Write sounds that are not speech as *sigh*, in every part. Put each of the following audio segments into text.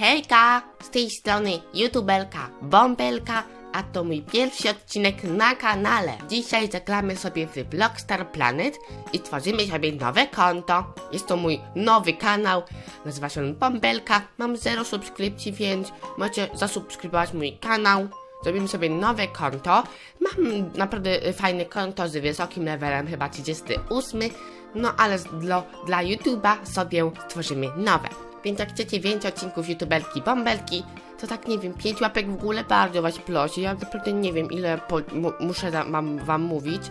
Hejka! Z tej strony youtubelka Bąbelka, a to mój pierwszy odcinek na kanale. Dzisiaj zagramy sobie w Blockstar Planet i tworzymy sobie nowe konto. Jest to mój nowy kanał, nazywa się on Bąbelka. Mam zero subskrypcji, więc możecie zasubskrybować mój kanał. Zrobimy sobie nowe konto. Mam naprawdę fajne konto z wysokim levelem, chyba 38. No ale dla, dla YouTube'a sobie stworzymy nowe. Więc jak chcecie więcej odcinków YouTuberki Bąbelki, to tak nie wiem, 5 łapek w ogóle bardzo was prosi. Ja naprawdę nie wiem ile muszę mam wam mówić,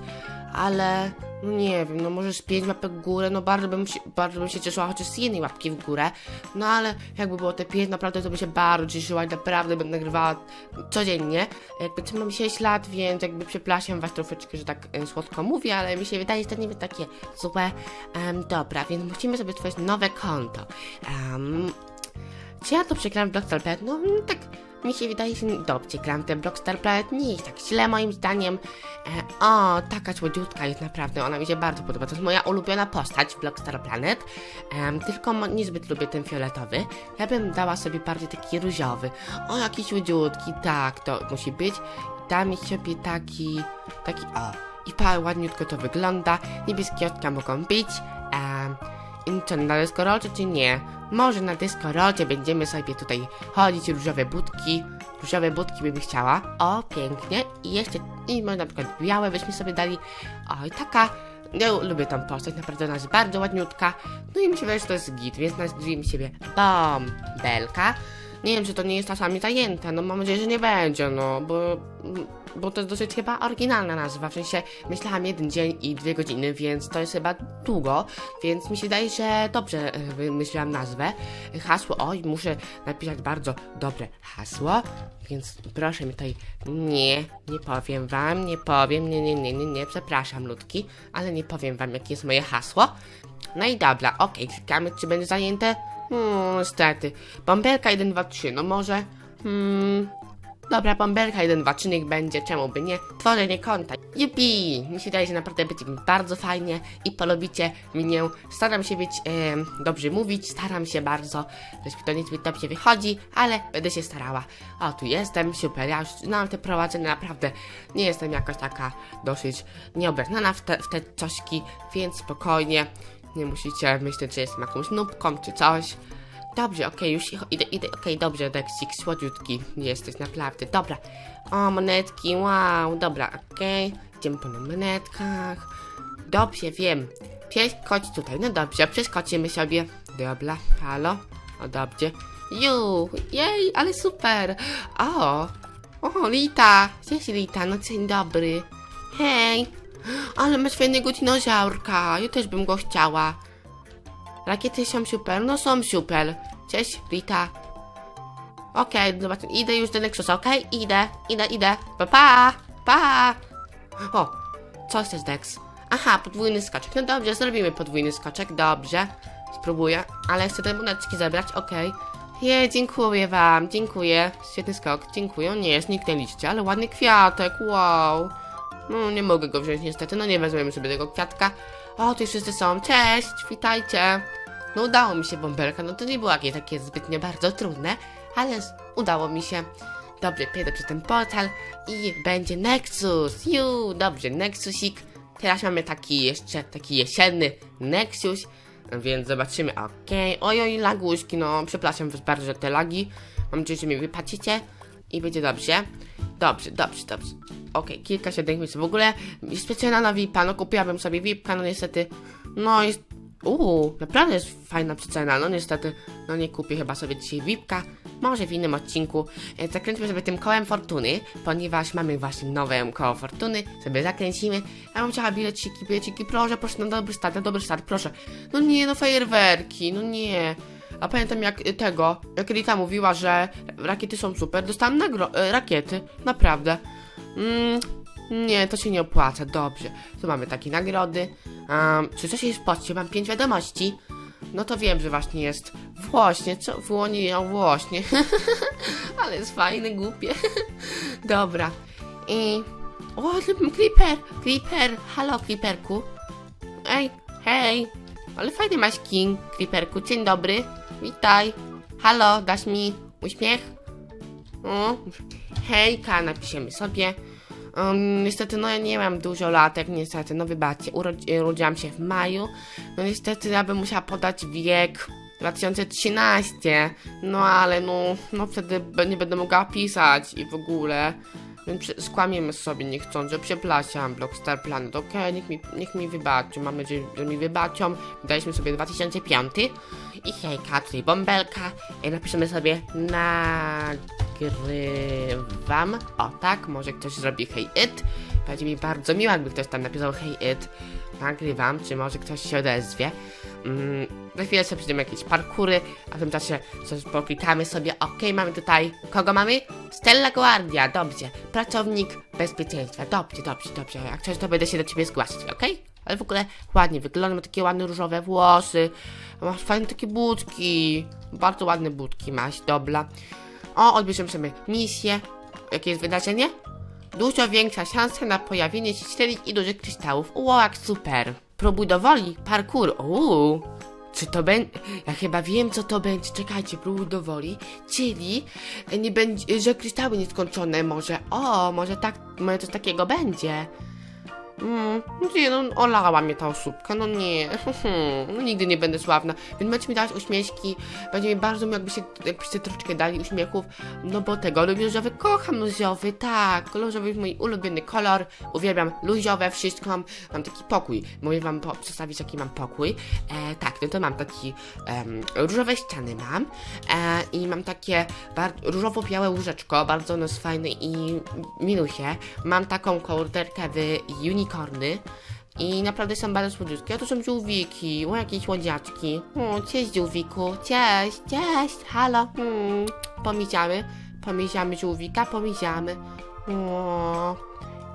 ale no nie wiem, no może z 5 łapek w górę, no bardzo bym, się, bardzo bym się cieszyła chociaż z jednej łapki w górę. No ale jakby było te 5, naprawdę to bym się bardzo cieszyła i naprawdę bym nagrywała codziennie. Jakby co mam 6 lat, więc jakby przepraszam was troszeczkę, że tak e, słodko mówię, ale mi się wydaje, że to nie jest takie złe. Em, dobra, więc musimy sobie stworzyć nowe konto. Em, czy ja to przegram w Planet? No tak mi się wydaje, że dobrze gram ten Blockstar Planet, nie jest tak źle moim zdaniem. E, o, taka słodziutka jest naprawdę, ona mi się bardzo podoba. To jest moja ulubiona postać w Blockstar Planet. Em, tylko niezbyt lubię ten fioletowy. Ja bym dała sobie bardziej taki różowy. O, jakiś słodziutki, tak, to musi być. Dam sobie taki, taki, o. I pa, ładniutko to wygląda. Niebieskie oczka mogą być. Co, na deskorolce czy nie? Może na deskorolce będziemy sobie tutaj chodzić, różowe budki. Różowe budki bym chciała. O, pięknie. I jeszcze, i może na przykład białe byśmy sobie dali. O, i taka, ja lubię tą postać, naprawdę ona jest bardzo ładniutka. No i mi się wydaje, że to jest git, więc nazwijmy siebie Bąbelka. Nie wiem, czy to nie jest czasami zajęte, no mam nadzieję, że nie będzie, no, bo, bo to jest dosyć chyba oryginalna nazwa, w sensie myślałam jeden dzień i dwie godziny, więc to jest chyba długo, więc mi się wydaje, że dobrze e, wymyśliłam nazwę. Hasło, oj, muszę napisać bardzo dobre hasło, więc proszę mi tutaj, nie, nie powiem wam, nie powiem, nie, nie, nie, nie, nie, przepraszam ludki, ale nie powiem wam, jakie jest moje hasło. No i dobra, okej, klikamy, czy będzie zajęte? Hmm, niestety. Bąbelka 1, 2, 3, no może. Hmm. Dobra, bąbelka 1, 2, 3 niech będzie, czemu by nie? Tworzenie konta. Jupi! Mi się wydaje, że naprawdę będzie mi bardzo fajnie i polubicie mnie. Staram się być, em, dobrze mówić, staram się bardzo, że mi to niezbyt dobrze wychodzi, ale będę się starała. O, tu jestem, super, ja już znam te prowadzenie, naprawdę nie jestem jakoś taka dosyć nieobrażona w te, w te cośki, więc spokojnie. Nie musicie myśleć, że jestem jakąś nubką czy coś. Dobrze, okej, już idę, idę, okej, dobrze, Dexik, słodziutki jesteś, naprawdę, dobra. O, monetki, wow, dobra, okej, idziemy po monetkach. Dobrze, wiem. Przeskoć tutaj, no dobrze, przeskoczymy sobie. Dobra, halo, o dobrze. Ju, jej, ale super. O, o, Lita, cześć Lita, no dzień dobry. Hej, ale masz fajnego dinozaurka, ja też bym go chciała. Rakiety są super, no są super. Cześć, Rita. Okej, zobacz, idę już do Nexusa, okej? Idę, idę, idę. Pa, pa, pa. O, co chcesz, Dex? Aha, podwójny skoczek. No dobrze, zrobimy podwójny skoczek, dobrze. Spróbuję, ale chcę te monetki zebrać, okej. Je, dziękuję wam, dziękuję. Świetny skok, dziękuję. Nie, zniknęliście, ale ładny kwiatek, wow. No, nie mogę go wziąć niestety, no nie weźmiemy sobie tego kwiatka. O, tu wszyscy są, cześć, witajcie. No udało mi się bąbelka, no to nie było jakieś takie zbytnie bardzo trudne, ale udało mi się. Dobrze, przejdę przez ten portal i będzie Nexus. Ju, dobrze, Nexusik. Teraz mamy taki jeszcze, taki jesienny Nexus, więc zobaczymy, okej. Oj, oj, laguśki, no, przepraszam was bardzo za te lagi. Mam nadzieję, że mi wypatrzycie i będzie dobrze. Dobrze, dobrze, dobrze. Okej, kilka siedem miejsc. W ogóle specjalna VIPa, no kupiłabym sobie VIPka, no niestety, no jest Uuu, naprawdę jest fajna przecena. No niestety, no nie kupię chyba sobie dzisiaj VIPka. Może w innym odcinku. E, Zakręcimy sobie tym kołem fortuny, ponieważ mamy właśnie nowe koło fortuny. Sobie zakręcimy. Ja bym chciała bileciki, bileciki, proszę, proszę, na dobry start, na dobry start, proszę. No nie, no fajerwerki, no nie. A pamiętam jak y, tego, jak Rita mówiła, że rakiety są super, dostałam nagro- e, rakiety, naprawdę. Mm, nie, to się nie opłaca, dobrze. Tu mamy takie nagrody. Um, czy coś jest poczcie? Mam pięć wiadomości. No to wiem, że właśnie jest Włośnie, co? Włonie, ja Włośnie. *laughs* Ale jest fajny, głupie. *laughs* Dobra. I... O, Creeper! Creeper! Halo, Creeperku. Ej, hej! Ale fajny masz king, Creeperku. Dzień dobry. Witaj. Halo, dasz mi uśmiech? O, hejka, napiszemy sobie. Um, niestety, no ja nie mam dużo latek, niestety, no wybaczcie, urodzi- urodziłam się w maju. No niestety, ja bym musiała podać wiek 2013. No ale no, no wtedy nie będę mogła pisać i w ogóle. Więc skłamiemy sobie niechcący, przepraszam, Blockstar Planet, okej, niech, mi, niech mi wybaczą, mam nadzieję, że mi wybaczą. Daliśmy sobie 2005 i hejka, czyli bąbelka i napiszemy sobie nagrywam. O tak, może ktoś zrobi hej it. Będzie mi bardzo miło, jakby ktoś tam napisał hej it. Nagrywam, czy może ktoś się odezwie. Mm, za chwilę sobie przyjdziemy jakieś parkury, a w tym czasie coś poklikamy sobie. Okej, mamy tutaj. Kogo mamy? Stella Guardia, dobrze. Pracownik bezpieczeństwa. Dobrze, dobrze, dobrze. Jak coś, to będę się do ciebie zgłaszać, okej? Ale w ogóle ładnie wygląda, ma takie ładne różowe włosy. Masz fajne takie budki. Bardzo ładne budki masz, dobra. O, odbierzemy misję. Jakie jest wydarzenie? Dużo większa szansa na pojawienie się średnich i dużych kryształów. Wow, jak super. Próbuj do woli, parkour. Uuu. Czy to będzie. Ja chyba wiem, co to będzie. Czekajcie, próbuj do woli. Czyli nie będzie, że kryształy nieskończone może. O, może tak, może coś takiego będzie. Mm, nie, no olała mnie ta osóbka, no nie, *laughs* no nigdy nie będę sławna, więc będziecie mi dawać uśmieszki, będzie mi bardzo miło, jakbyście, jakbyście troszeczkę dali uśmiechów, no bo tego, lubię różowy, kocham różowy, tak, różowy jest mój ulubiony kolor, uwielbiam różowe, wszystko mam, mam taki pokój, mogę wam po, przedstawić jaki mam pokój, e, tak, no to mam taki, em, różowe ściany mam. E, i mam takie różowo-białe łóżeczko, bardzo ono jest fajne i minusie, mam taką kołderkę w i naprawdę są bardzo słodziutkie. A to są żółwiki, o jakieś łodziaczki. O, cześć żółwiku, cześć, cześć, halo. Hmm, pomisiamy, pomisiamy żółwika, pomisiamy. O,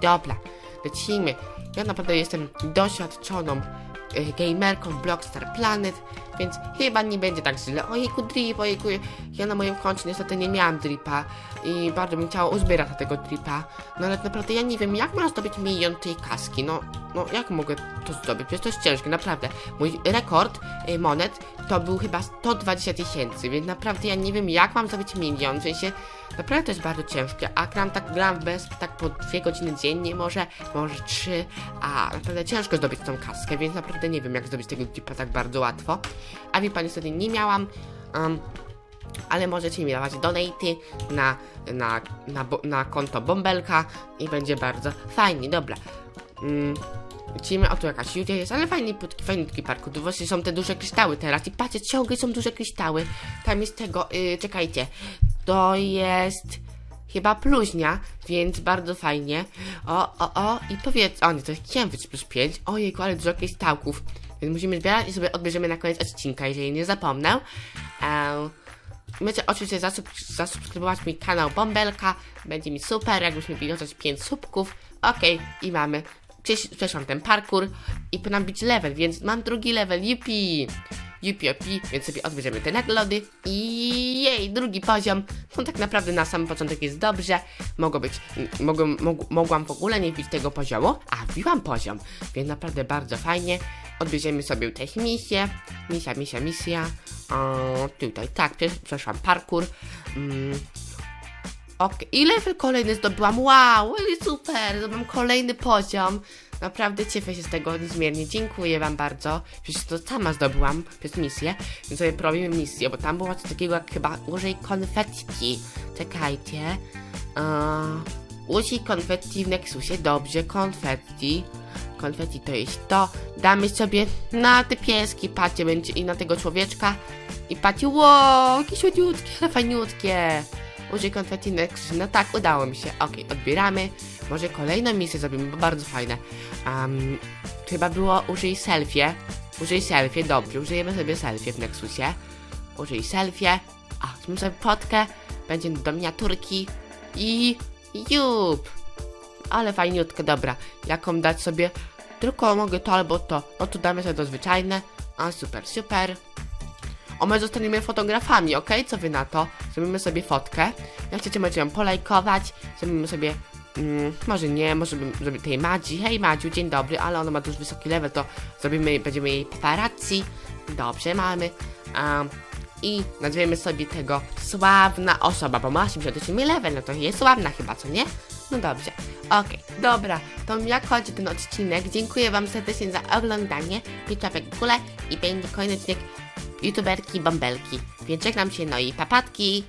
dobra, lecimy. Ja naprawdę jestem doświadczoną y, gamerką Blockstar Planet, więc chyba nie będzie tak źle. Ojejku, drip, ojejku, ja na moim koncie niestety nie miałam dripa i bardzo bym chciała uzbierać tego dripa. No ale naprawdę ja nie wiem, jak można zdobyć milion tej kaski, no, no jak mogę to zdobyć? Przecież to jest ciężkie, naprawdę. Mój rekord y, monet to był chyba 120 tysięcy, więc naprawdę ja nie wiem, jak mam zdobyć milion, w sensie naprawdę to jest bardzo ciężkie, a gram tak, gram bez tak po dwie godziny dziennie, może, może trzy, a naprawdę ciężko zdobyć tą kaskę, więc naprawdę nie wiem, jak zdobyć tego dripa tak bardzo łatwo. A wie pani, niestety nie miałam, um, ale możecie mi dawać donaty na, na, na, na konto Bąbelka i będzie bardzo fajnie, dobra. Mm, Lecimy, o tu jakaś Julia jest, ale fajny, putki, fajniutki parku. Tu właśnie są te duże kryształy teraz i patrzcie, ciągle są duże kryształy. Tam jest tego, yy, czekajcie, to jest chyba pluźnia, więc bardzo fajnie. O, o, o i powiedz, o nie, to jest Cambridge plus 5. Ojejku, ale dużo kryształków. Więc musimy zbierać i sobie odbierzemy na koniec odcinka, jeżeli nie zapomnę. Eee, Możecie oczywiście zasub zasubskrybować mój kanał Bąbelka. Będzie mi super, jakbyśmy mieli chociaż 5 subków. Okej, i mamy. Przecież przeszłam ten parkour i powinien być level, więc mam drugi level. Yupi! Yupi, yupi, więc sobie odbierzemy te nagrody i jej, drugi poziom. No tak naprawdę na sam początek jest dobrze. Mogło być, mogłam w ogóle nie wbić tego poziomu, a wbiłam poziom, więc naprawdę bardzo fajnie. Odbierzemy sobie też misję. Misja, misja, misja. O, tutaj, tak, przeszłam parkour. Mm. Okej, i level kolejny zdobyłam. Wow, super, zdobyłam kolejny poziom. Naprawdę cieszę się z tego niezmiernie. Dziękuję wam bardzo. Przecież to sama zdobyłam przez misję. Więc sobie robimy misję, bo tam było coś takiego jak chyba użyj konfetti. Czekajcie. Eee, użyj konfetti w Nexusie. Dobrze, konfetti. Konfetti to jest to. Damy sobie na te pieski, patrzcie, będzie i na tego człowieczka. I patrzcie, wow, jakie słodziutkie, ale fajniutkie. Użyj konfetti Nexus. No tak, udało mi się. Okej, odbieramy. Może kolejną misję zrobimy, bo bardzo fajne. Um, chyba było użyj selfie. Użyj selfie, dobrze, użyjemy sobie selfie w Nexusie. Użyj selfie. A, zrobimy sobie potkę. Będzie do miniaturki. I... Jup! Ale fajniutko, dobra. Jaką dać sobie? Tylko mogę to albo to. No to damy sobie to zwyczajne. A, super, super. O, my zostaniemy fotografami, ok? Co wy na to? Zrobimy sobie fotkę. Jak chcecie, możecie ją polajkować. Zrobimy sobie... Mm, może nie, może bym zrobił tej Madzi. Hej Madziu, dzień dobry, ale ona ma dość wysoki level, to zrobimy, będziemy jej paparazzi. Dobrze, mamy. Um, i nazwiemy sobie tego sławna osoba, bo ma 88 level, no to jest sławna chyba, co nie? No dobrze, okej, dobra, to jak chodzi ten odcinek? Dziękuję wam serdecznie za oglądanie, pięć łapek w górę i będzie kolejny odcinek youtuberki Bąbelki, więc żegnam się, no i papatki!